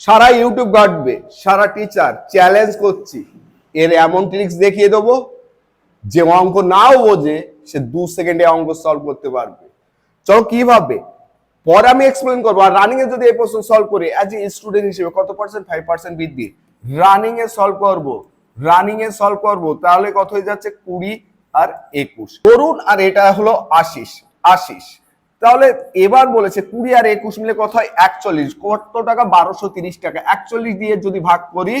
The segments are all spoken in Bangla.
সারা ইউটিউব ঘাটবে, সারা টিচার চ্যালেঞ্জ করছি। এর এমন ট্রিক্স দেখিয়ে দেবো, যে অঙ্ক নাও বোঝে, সে দু সেকেন্ডে অঙ্ক সলভ করতে পারবে। চলো কীভাবে পরে আমি এক্সপ্লেন করব। আর রানিং এ যদি এই প্রশ্ন সলভ করি অ্যাজ এ স্টুডেন্ট হিসেবে কত পার্সেন্ট ফাইভ পার্সেন্ট বৃদ্ধি। রানিং এ সলভ করব। রানিং এ সলভ করব, তাহলে কত হয়ে যাচ্ছে? কুড়ি আর একুশ। করুন আর এটা হলো আশিস আশিস। তাহলে এবার বলেছে কুড়ি আর একুশ মিলে কত হয়? একচল্লিশ। কত টাকা? বারোশো তিরিশ টাকা। একচল্লিশ দিয়ে যদি ভাগ করি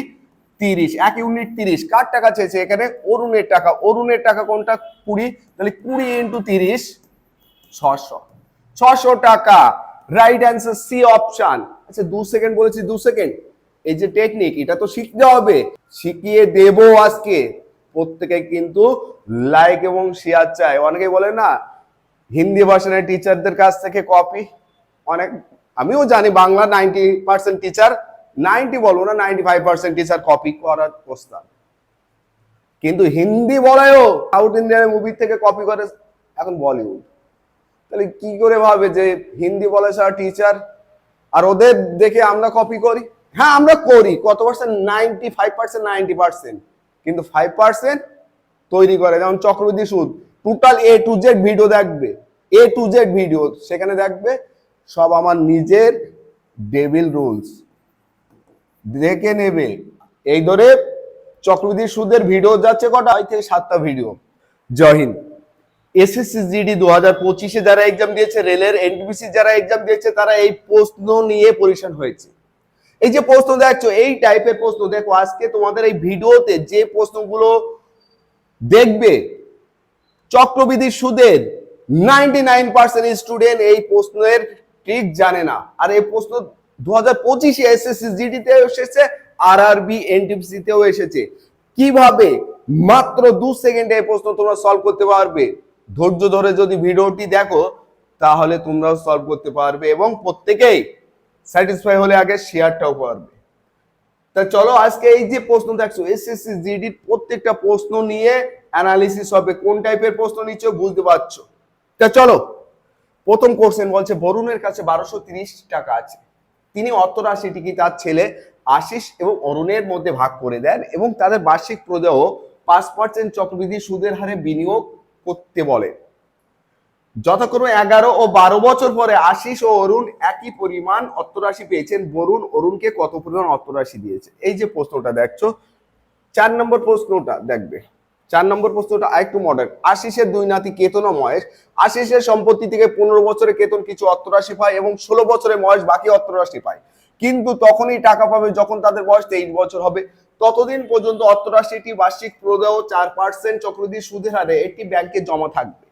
তিরিশ। এক ইউনিট তিরিশ। কার টাকা চেয়েছে এখানে? অরুণের টাকা। অরুণের টাকা কোনটা? কুড়ি। তাহলে কুড়ি ইন্টু তিরিশ, ছশো। ছশো টাকা। Right answer C option. আচ্ছা দু সেকেন্ড বলেছি, দু সেকেন্ড। এই যে টেকনিক, এটা তো শিখতে হবে। শিখিয়ে দেব আজকে। প্রত্যেকে কিন্তু লাইক এবং শেয়ার চাই অনেকে বলে না হিন্দি ভাষণের টিচারদের কাছ থেকে কপি অনেক, আমিও জানি Bangla ninety percent teacher ninety বলব না ninety five percent teacher copy করার প্রস্তাব। কিন্তু হিন্দি বলেও সাউথ ইন্ডিয়ান মুভি থেকে কপি করে এখন বলিউড তাহলে কি করে ভাবে যে হিন্দি বলে সারা টিচার আর ওদের দেখে আমরা কপি করি? হ্যাঁ আমরা করি, কত percent ninety five percent ninety percent কিন্তু ফাইভ পার্সেন্ট তৈরি করে, যেমন চক্রবর্তী সুদ। Total A to Z video দেখবে। এ টু জেড ভিডিও সেখানে দেখবে সব আমার নিজের ডেভিল রুলস দেখে নেবে। এই ধরে চক্রবৃদ্ধি সুদের ভিডিও যাচ্ছে কটা? ছয় থেকে সাতটা video Jai Hind. SSC GD দু হাজার পঁচিশে যারা এক্সাম দিয়েছে, রেলের এনটিপিসি যারা এক্সাম দিয়েছে, তারা এই প্রশ্ন নিয়ে পরিশান হয়েছে। এই যে প্রশ্ন দেখছ, এই টাইপের প্রশ্ন। দেখো, আজকে তোমাদের এই ভিডিওতে যে প্রশ্নগুলো দেখবে চক্রবৃদ্ধি সুদের নাইনটি নাইন পার্সেন্ট স্টুডেন্ট এই প্রশ্নের ঠিক জানে না। আর এই প্রশ্ন দু হাজার পঁচিশে এসএসসি জিডিতে এসেছে আর আরবি এনটিপিসি তেও এসেছে। কীভাবে মাত্র দু সেকেন্ডে এই প্রশ্ন তোমরা সলভ করতে পারবে? ধৈর্য ধরে যদি ভিডিওটি দেখো, তাহলে তোমরাও সলভ করতে পারবে এবং প্রত্যেকেই স্যাটিসফাই হলে আগে শেয়ারটাও পারবে। তা চলো আজকে এই যে প্রশ্ন দেখছ এসএসসি জিডি প্রত্যেকটা প্রশ্ন নিয়ে অ্যানালিসিস হবে। কোন টাইপের প্রশ্ন নিচ্ছ বুঝতে পারছ? তা চলো, প্রথম কোশ্চেন বলছে, বরুণের কাছে বারোশো তিরিশ টাকা আছে। তিনি অত রাশিটিকে তার ছেলে আশিস এবং অরুণের মধ্যে ভাগ করে দেন এবং তাদের বার্ষিক প্রদেহ পাঁচ পার্সেন্ট চক্রবৃদ্ধি সুদের হারে বিনিয়োগ করতে বলেন যথাক্রমে এগারো ও বারো বছর পরে আশিস ও অরুণ একই পরিমাণ অর্থরাশি পেয়েছেন। বরুণ, অরুণকে কত পরিমাণ অর্থরাশি দিয়েছে? এই যে প্রশ্নটা দেখছ, চার নম্বর প্রশ্নটা দেখবে। চার নম্বর প্রশ্নটা আরেকটু মডার্ন আশিসের দুই নাতি কেতন ও মহেশ। আশিসের সম্পত্তি থেকে পনেরো বছরে কেতন কিছু অর্থরাশি পায় এবং ষোলো বছরে মহেশ বাকি অর্থরাশি পায়। কিন্তু তখনই টাকা পাবে যখন তাদের বয়স তেইশ বছর হবে। ততদিন পর্যন্ত অর্থরাশিটি বার্ষিক প্রদেয় চার পার্সেন্ট চক্রবৃদ্ধি সুদের হারে একটি ব্যাংকে জমা থাকবে।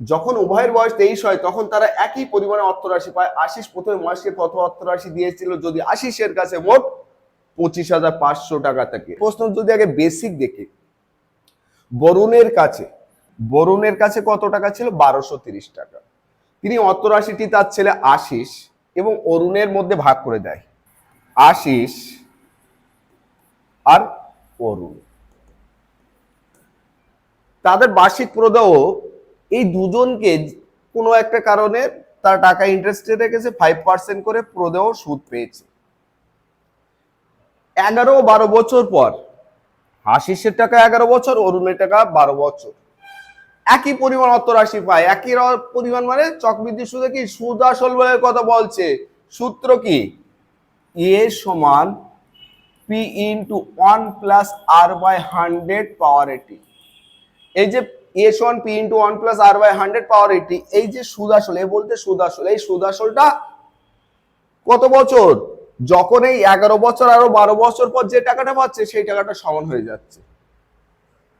যখন উভয়ের বয়স তেইশ হয়, তখন তারা একই পরিমাণে অর্থরাশি পায়। আশিস প্রথমে মহেশকে কত অর্থরাশি দিয়েছিল। যদি আশিসের কাছে মোট পঁচিশ হাজার পাঁচশো টাকা থাকে। প্রশ্ন যদি আগে বেসিক দেখি। বরুণের কাছে বরুণের কাছে কত টাকা ছিল? বারোশো তিরিশ টাকা। তিনি অর্থরাশিটি তার ছেলে আশিস এবং অরুণের মধ্যে ভাগ করে দেয়। আশিস আর অরুণ। তাদের বার্ষিক প্রদাহ এই দুজনকে কোনো একটা কারণে তার টাকা ইন্টারেস্টে রেখেছে ফাইভ পার্সেন্ট করে প্রদেহ সুদ পেয়েছে। এগারো বারো বছর পর আশিসের টাকা এগারো বছর, অরুণের টাকা বারো বছর। একই পরিমাণ অর্থ রাশি পায়, একই পরিমাণ মানে চক্রবৃদ্ধি সুদে কি সুদ আসল বলে কথা বলছে, সূত্র কি? এ সমান P into one plus r by hundred power eighty এই যে এ সমান P into one plus r by hundred power eighty এই যে সুদ আসল এ বলতে সুদ আসল এই সুদ আসলটা কত বছর? যখন এই এগারো বছর আরও বারো বছর পর যে টাকাটা পাচ্ছে, সেই টাকাটা সমান হয়ে যাচ্ছে।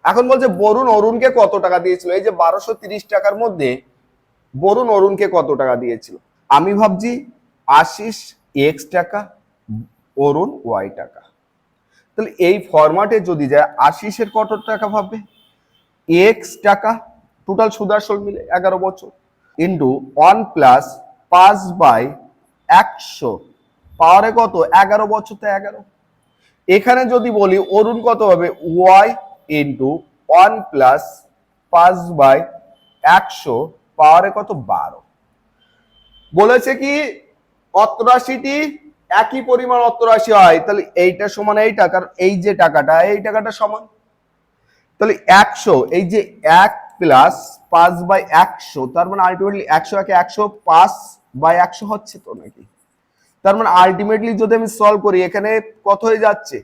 এখন বলছে, বরুণ অরুণকে কত টাকা দিয়েছিল? এই যে বারোশো তিরিশ টাকার মধ্যে বরুণ অরুণকে কত টাকা দিয়েছিল? আমি ভাবছি আশিস এক্স টাকা, অরুণ ওয়াই টাকা। তাহলে এই ফরম্যাটে যদি যায়, আশিসের কত টাকা ভাববে? এক্স টাকা টোটাল সুদাসল মিলে এগারো বছর। ইন্টু ওয়ান প্লাস পাঁচ বাই একশো। পাওয়ারে কত? এগারো বছর তো এগারো। এখানে যদি বলি, অরুণ কত হবে? ওয়াই ইন্টু ওয়ান প্লাস পাঁচ বাই একশো। পাওয়ারে কত? বারো। বলেছে কি অতরাশিটি একই পরিমাণ অর্থ হয়, তাহলে এইটা সমান এই টাকার এই যে টাকাটা, এই টাকাটা সমান। তাহলে একশো, এই যে এক প্লাস পাঁচ বাই একশো, তার মানে আলটিমেটলি একশো একে একশো পাঁচ বাই একশো হচ্ছে তো নাকি? তার মানে আলটিমেটলি যদি আমি সলভ করি, এখানে কত হয়ে যাচ্ছে?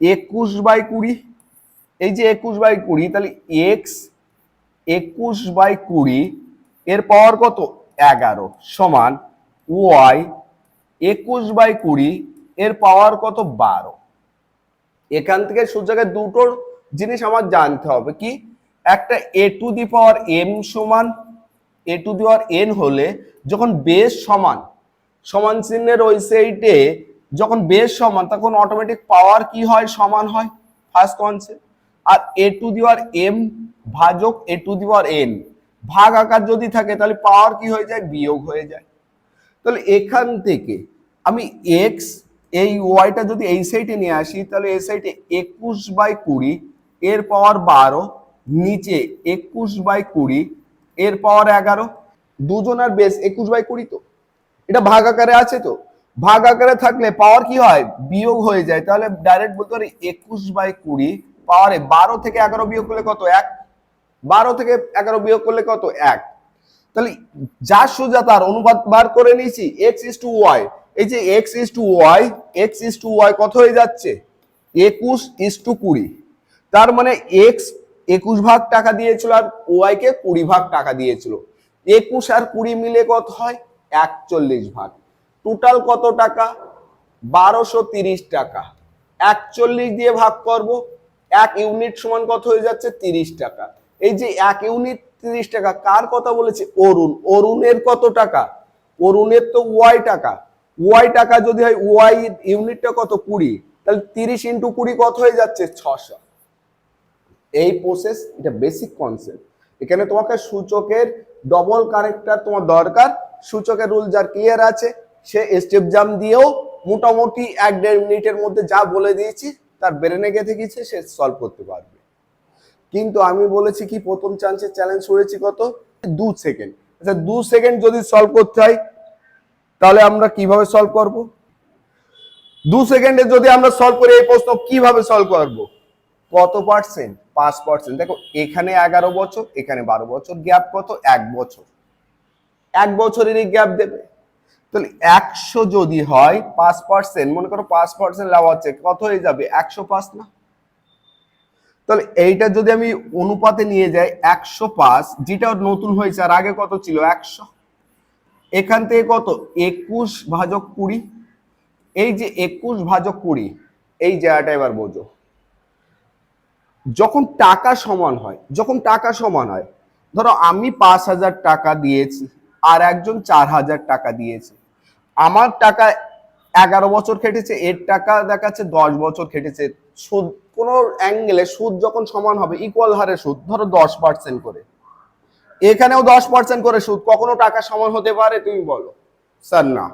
একুশ বাই কুড়ি। এই যে একুশ বাই কুড়ি, তাহলে এক্স একুশ বাই কুড়ি, এর পাওয়ার কত? এগারো সমান ওয়াই একুশ বাই কুড়ি, এর পাওয়ার কত? বারো। এখান থেকে সূর্যকে দুটো জিনিস আমার জানতে হবে কি? একটা এ টু দি পাওয়ার এম সমান এ টু দি পাওয়ার এন হলে যখন বেস সমান সমান চিহ্নের ওই সাইডে যখন বেস সমান, তখন অটোমেটিক পাওয়ার কি হয়? সমান হয় first concept R a to the power m ভাজক এ টু দি পাওয়ার এন ভাগ আকার যদি থাকে, তাহলে পাওয়ার কি হয়ে যায়? বিয়োগ হয়ে যায়। তাহলে এখান থেকে আমি এক্স এই ওয়াইটা যদি এই সাইডে নিয়ে আসি, তাহলে এই সাইডে একুশ বাই কুড়ি এর পাওয়ার বারো, নিচে একুশ বাই কুড়ি, এর পাওয়ার এগারো। দুজনের বেস একুশ বাই কুড়ি তো। এটা ভাগ আকারে আছে তো। ভাগ আকারে থাকলে পাওয়ার কি হয়? বিয়োগ হয়ে যায়। তাহলে ডাইরেক্ট বলতে পারি একুশ বাই কুড়ি পাওয়ারে বারো থেকে এগারো বিয়োগ করলে কত? এক। বারো থেকে এগারো বিয়োগ করলে কত? এক। তাহলে যার সোজা তার অনুপাত বার করে নিয়েছি এক্স ইস টু ওয়াই এই যে x is two y x is two y কত হয়ে যাচ্ছে? একুশ ইস টু কুড়ি। তার মানে এক্স একুশ ভাগ টাকা দিয়েছিল আর ওয়াই কে কুড়ি ভাগ টাকা দিয়েছিল। একুশ আর কুড়ি মিলে কত হয়? একচল্লিশ ভাগ। টোটাল কত টাকা? বারোশো তিরিশ টাকা। একচল্লিশ দিয়ে ভাগ করব, এক ইউনিট সমান কত হয়ে যাচ্ছে? তিরিশ টাকা। এই যে এক ইউনিট তিরিশ টাকা, কার কথা বলেছে? অরুণ। অরুণের কত টাকা? অরুণের তো ওয়াই টাকা। ওয়াই টাকা যদি হয় ওয়াই ইউনিটটা কত? কুড়ি। তাহলে তিরিশ ইন্টু কুড়ি কত হয়ে যাচ্ছে? ছশো। এই প্রসেস এটা বেসিক কনসেপ্ট এখানে তোমাকে সূচকের ডবল কারেক্টার তোমার দরকার। সূচকের রুল যার ক্লিয়ার আছে, সে স্টেপ জাম দিয়েও মোটামুটি এক দেড় মিনিটের মধ্যে যা বলে দিয়েছি, তার ব্রেনে গেঁথে গেছে সে সলভ করতে পারবে। কিন্তু আমি বলেছি কি, প্রথম চান্সে চ্যালেঞ্জ করেছি কত? দু সেকেন্ড আচ্ছা দু সেকেন্ড যদি সলভ করতে হয়, তাহলে আমরা কীভাবে সলভ করব? দু সেকেন্ডে যদি আমরা সলভ করি, এই প্রশ্ন কীভাবে সলভ করব? কত পার্সেন্ট পাঁচ পার্সেন্ট দেখো, এখানে এগারো বছর, এখানে বারো বছর গ্যাপ কত? এক বছর। এক বছরেরই গ্যাপ দেবে। তাহলে একশো যদি হয়, পাঁচ পার্সেন্ট মনে করো পাঁচ পার্সেন্ট লাভ হচ্ছে, কত হয়ে যাবে? একশো পাঁচ না? তাহলে এইটা যদি আমি অনুপাতে নিয়ে যাই, একশো পাঁচ, যেটা নতুন হয়েছে, আর আগে কত ছিল? একশো। এখান থেকে কত? একুশ ভাজক কুড়ি। এই যে একুশ ভাজক কুড়ি, এই জায়গাটা এবার বোঝো। যখন টাকা সমান হয়, যখন টাকা সমান হয়, ধরো আমি পাঁচ হাজার টাকা দিয়েছি আর একজন চার হাজার টাকা দিয়েছে। আমার টাকা এগারো বছর খেটেছে, এর টাকা দেখাচ্ছে দশ বছর খেটেছে। সুদ, কোনো অ্যাঙ্গেলে সুদ যখন সমান হবে ইকুয়াল হারে সুদ, ধরো দশ পার্সেন্ট করে। এখানেও দশ পার্সেন্ট করে সুদ, কখনো টাকা সমান হতে পারে, তুমি বলো। স্যার, না।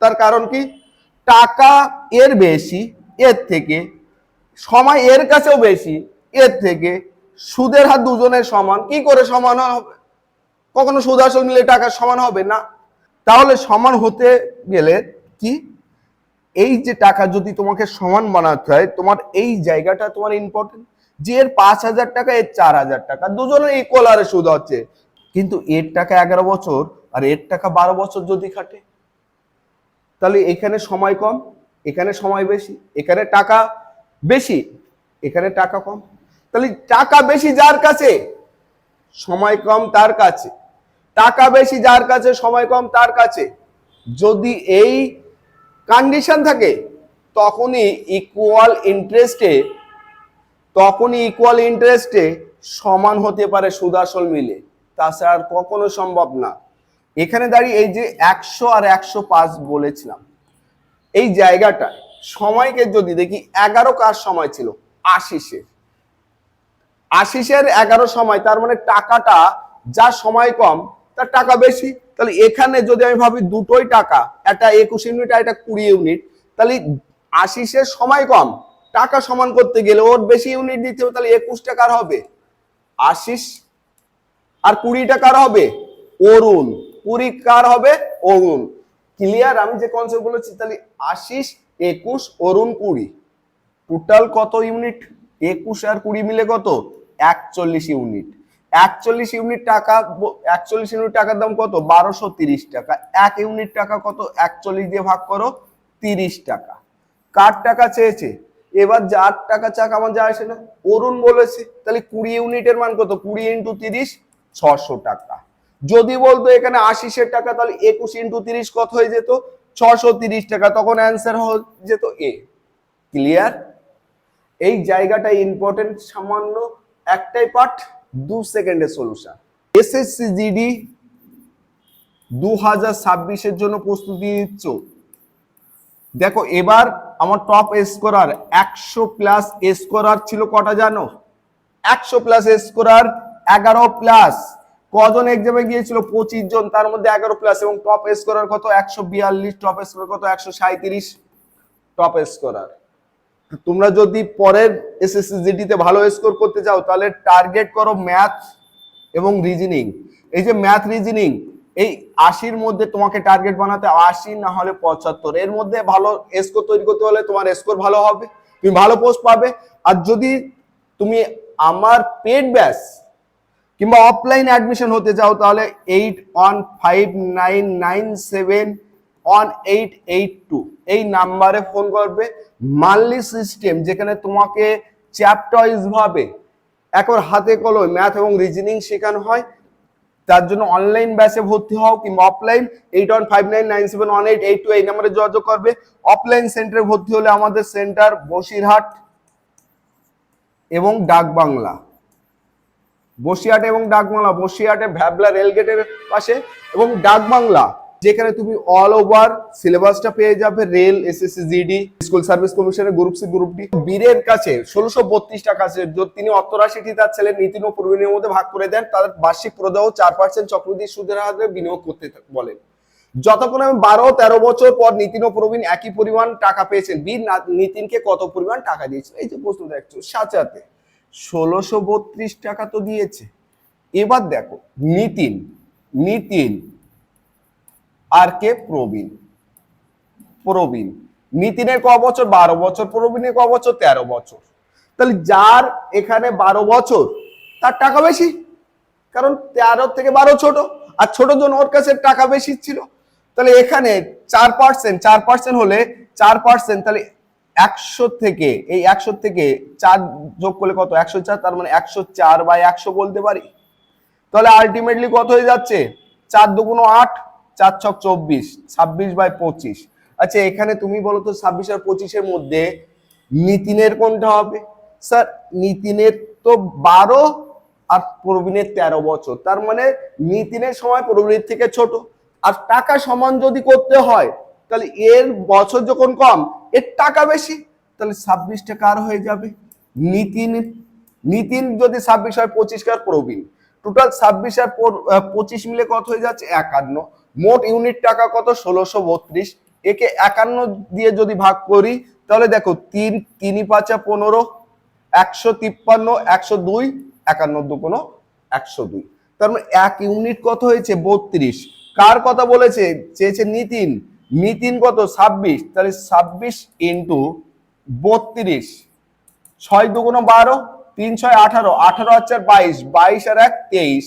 তার কারণ কি? টাকা এর বেশি, এর থেকে সময় এর কাছেও বেশি এর থেকে সুদের হার দুজনের সমান। কি করে সমান হবে? কখনো সুদ আসল মিলে টাকা সমান হবে না। তাহলে সমান হতে গেলে কি? এই যে টাকা যদি তোমাকে সমান বানাতে হয়, তোমার এই জায়গাটা তোমার ইম্পর্টেন্ট যে এর পাঁচ হাজার টাকা, এর চার হাজার টাকা, দুজনের ইকুয়াল হারে সুদ হচ্ছে। কিন্তু এর টাকা এগারো বছর আর এর টাকা বারো বছর যদি খাটে, তাহলে এখানে সময় কম, এখানে সময় বেশি, এখানে টাকা বেশি, এখানে টাকা কম। তাহলে টাকা বেশি যার কাছে? সময় কম তার কাছে। টাকা বেশি যার কাছে, সময় কম তার কাছে। যদি এই কন্ডিশন থাকে, তখনই ইকুয়াল ইন্টারেস্টে তখনই ইকুয়াল ইন্টারেস্টে সমান হতে পারে সুদাসল মিলে। তাছাড়া আর কখনো সম্ভব না। এখানে দাঁড়িয়ে এই যে একশো আর একশো পাঁচ বলেছিলাম, এই জায়গাটা সময়কে যদি দেখি, এগারো কার সময় ছিল? আশিসের। আশিসের এগারো সময়, তার মানে টাকাটা যা সময় কম, তার টাকা বেশি। তাহলে এখানে যদি আমি ভাবি দুটোই টাকা, একটা একুশ ইউনিট আর একটা কুড়ি ইউনিট, তাহলে আশিসের সময় কম, টাকা সমান করতে গেলে ওর বেশি ইউনিট দিতে হবে, তাহলে একুশ টাকার হবে। আশিস আর কুড়ি টাকার হবে, অরুণ। কুড়ি কার হবে, অরুণ। ক্লিয়ার আমি যে কনসেপ্ট বলেছি, তাহলে আশিস, একুশ, অরুণ, কুড়ি। টোটাল কত ইউনিট? একুশ আর কুড়ি মিলে কত? একচল্লিশ ইউনিট। একচল্লিশ ইউনিট টাকা, একচল্লিশ ইউনিট টাকার দাম কত? বারোশো তিরিশ টাকা। এক ইউনিট টাকা কত? একচল্লিশ দিয়ে ভাগ করো, তিরিশ টাকা। কার টাকা চেয়েছে? এবার যার টাকা চাক, আমার যা আসে না। অরুণ বলেছে, তাহলে কুড়ি ইউনিটের মান কত? কুড়ি ইন্টু তিরিশ, ছশো টাকা। যদি বলতো এখানে আশিসের টাকা, তাহলে একুশ ইন্টু তিরিশ কত হয়ে যেত? ছশো তিরিশ টাকা। তখন অ্যান্সার হয়ে যেত এ ক্লিয়ার এই জায়গাটা ইম্পর্টেন্ট সামান্য একটাই পার্ট দু সেকেন্ডের সলিউশন এসএসসি জিডি দু হাজার ছাব্বিশের জন্য প্রস্তুতি নিচ্ছ। দেখো, এবার আমার টপ স্কোরার একশো প্লাস স্কোরার ছিল কটা জানো? একশো প্লাস স্কোরার এগারো প্লাস কজন এক্সামে গিয়েছিল? পঁচিশ জন, তার মধ্যে এগারো প্লাস এবং টপ স্কোরার কত? একশো বিয়াল্লিশ টপ স্কোরার কত? একশো সাঁত্রিশ টপ স্কোরার তোমরা যদি পরের এসএসসি জিডিতে ভালো স্কোর করতে চাও, তাহলে টার্গেট করো ম্যাথ এবং রিজনিং এই যে ম্যাথ রিজনিং এই আশির মধ্যে তোমাকে টার্গেট বানাতে আশি না হলে পঁচাত্তর। এর মধ্যে ভালো স্কোর তৈরি করতে হলে তোমার স্কোর ভালো হবে, তুমি ভালো পোস্ট পাবে। আর যদি তুমি আমার পেড ব্যাস কিংবা অফলাইন অ্যাডমিশন হতে চাও, তাহলে eight one five nine nine seven one eight eight two এই নাম্বারে ফোন করবে। মানলি সিস্টেম যেখানে তোমাকে চ্যাপ্টাইজ ভাবে। এখন হাতে কলমে ম্যাথ এবং রিজনিং শেখানো হয়। তার জন্য অনলাইন ব্যাচে ভর্তি হও কিংবা offline eight one five nine nine seven one eight eight two এই নাম্বারে যোগাযোগ করবে। অফলাইন সেন্টারে ভর্তি হলে আমাদের সেন্টার বসিরহাট এবং ডাকবাংলা। বসিরহাট এবং ডাকবাংলা। বসিরহাটে ভ্যাবলা রেলগেটের পাশে এবং ডাকবাংলা। যেখানে তুমি অল ওভার সিলেবাসটা পেয়ে যাবে rail SSC GD school service কমিশনের গ্রুপ সি গ্রুপ ডি বীরের কাছে ষোলোশো বত্রিশ টাকা আছে যদি তিনি অত্তরাশিটি তার ছেলে নীতিন ও প্রবীণের মধ্যে ভাগ করে দেন তাদের বার্ষিক প্রদাহ চার পার্সেন্ট চক্রবৃদ্ধি সুদের হারে বিনিয়োগ করতে বলেন। যতক্ষণ আমি বারো, তেরো বছর পর নিতিন ও প্রবীণ একই পরিমাণ টাকা পেয়েছেন, বীর নিতিনকে কত পরিমাণ টাকা দিয়েছিল? এই যে প্রশ্ন দেখছ, সাচাতে। ষোলোশো বত্রিশ টাকা তো দিয়েছে। এবার দেখো, নিতিন নিতিন আর কে? প্রবীণ। প্রবীণ। নিতিনের ক বছর? বারো বছর। প্রবীণের ক বছর? তেরো বছর। তাহলে যার এখানে বারো বছর, তার টাকা বেশি। কারণ তেরো থেকে বারো ছোট। আর ছোট জন ওর কাছে টাকা বেশি ছিল। তাহলে এখানে চার পার্সেন্ট চার পার্সেন্ট হলে চার পার্সেন্ট তাহলে একশো থেকে, এই একশো থেকে চার যোগ করলে কত? একশো চার, তার মানে একশো চার বাই একশো বলতে পারি। তাহলে আলটিমেটলি কত হয়ে যাচ্ছে? চার দুগুণ আট। চার ছক চব্বিশ, ছাব্বিশ বাই পঁচিশ। আচ্ছা এখানে তুমি বলো তো ছাব্বিশ আর পঁচিশের মধ্যে নিতিনের কোনটা হবে? স্যার, নিতিনের তো বারো আর প্রবীণের তেরো বছর। তার মানে নিতিনের সময় প্রবীণের থেকে ছোট। আর টাকা সমান যদি করতে হয়, তাহলে এর বছর যখন কম, এর টাকা বেশি। তাহলে ছাব্বিশ টাকা আর হয়ে যাবে? নিতিন নিতিন যদি ছাব্বিশ হয় পঁচিশ কার প্রবীণ। টোটাল ছাব্বিশ আর পঁচিশ মিলে কত হয়ে যাচ্ছে? একান্ন। মোট ইউনিট টাকা কত? ষোলোশো বত্রিশ। একে একান্ন দিয়ে যদি ভাগ করি, তাহলে দেখো, তিন তিনই পাঁচা পনেরো, একশো তিপ্পান্ন, একশো দুই, একান্ন দুকোনো একশো দুই। তার মানে এক ইউনিট কত হয়েছে? বত্রিশ। কার কথা বলেছে? চেয়েছে নিতিন। নিতিন কত? ছাব্বিশ। তাহলে ছাব্বিশ ইন্টু বত্রিশ, ছয় দুগুণ বারো, তিন ছয় আঠারো আঠারো আর চার বাইশ বাইশ আর এক তেইশ।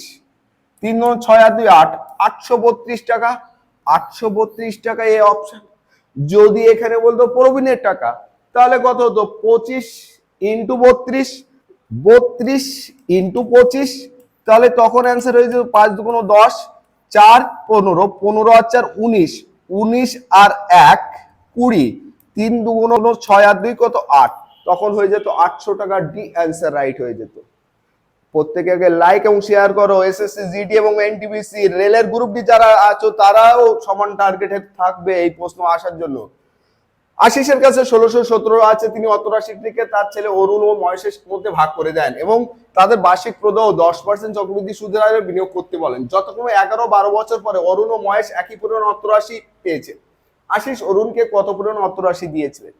তিন দুগুণ ছয় আর দুই আট, আটশো বত্রিশ টাকা, আটশো বত্রিশ টাকা এই অপশন যদি এখানে বলতো প্রবীণের টাকা, তাহলে কত হতো? পঁচিশ ইন্টু বত্রিশ বত্রিশ ইন্টু পঁচিশ, তাহলে তখন অ্যান্সার হয়ে যেত পাঁচ দুগুণ দশ, চার পনেরো পনেরো আর চার উনিশ উনিশ আর এক কুড়ি, তিন দুগুণ ছয় আর দুই কত আট? তখন হয়ে যেত আটশো টাকা ডি অ্যান্সার রাইট হয়ে যেত। প্রত্যেকে আগে লাইক এবং শেয়ার করো এসএসসি জিডি এবং এনটিবিসি রেলের গ্রুপ ডি যারা আছো, তারাও সমান টার্গেটে থাকবে এই প্রশ্ন আসার জন্য। আশিসের কাছে ষোলোশো সতেরো আছে, তিনি অতরাশি থেকে তার ছেলে অরুণ ও মহেশের মধ্যে ভাগ করে দেন এবং তাদের বার্ষিক প্রদাহ দশ পার্সেন্ট চক্রবৃদ্ধি সুদের হারে বিনিয়োগ করতে বলেন। যতক্ষণ এগারো বারো বছর পরে অরুণ ও মহেশ একই পরিমাণ অতরাশি পেয়েছে। আশিস অরুণকে কত পরিমাণ অতরাশি দিয়েছিলেন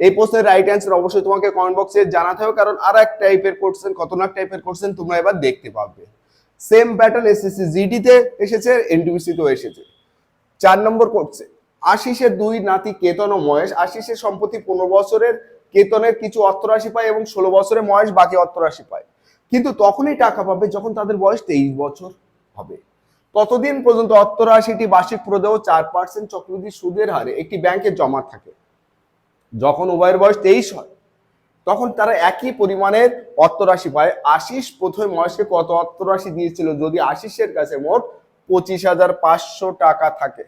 এই প্রশ্নের রাইট অ্যান্সার অবশ্যই তোমাকে কমেন্ট বক্সে জানাতে হবে, কারণ আর এক টাইপের কোশ্চেন খতরনাক টাইপের কোশ্চেন তোমরা এবার দেখতে পাবে। সেম প্যাটার্ন এসএসসি জিডিতে এসেছে এনটিবিসি তেও এসেছে। চার নম্বর করছে আশিসের দুই নাতি কেতন ও মহেশ। আশিসের সম্পত্তি পনেরো বছরের, কেতনের কিছু অর্থরাশি পায় এবং ষোলো বছরের মহেশ বাকি অর্থরাশি পায়। কিন্তু তখনই টাকা পাবে যখন তাদের বয়স তেইশ বছর হবে। ততদিন পর্যন্ত অর্থরাশিটি বার্ষিক প্রদেহ চার পার্সেন্ট চক্রবৃদ্ধি সুদের হারে একটি ব্যাংকে জমা থাকে। যখন উভয়ের বয়স তেইশ হয়, তখন তারা একই পরিমাণের অর্থরাশি পায়। আশিস প্রথমে মহেশকে কত অর্থরাশি দিয়েছিল? যদি আশিসের কাছে মোট পঁচিশ হাজার পাঁচশো টাকা থাকে।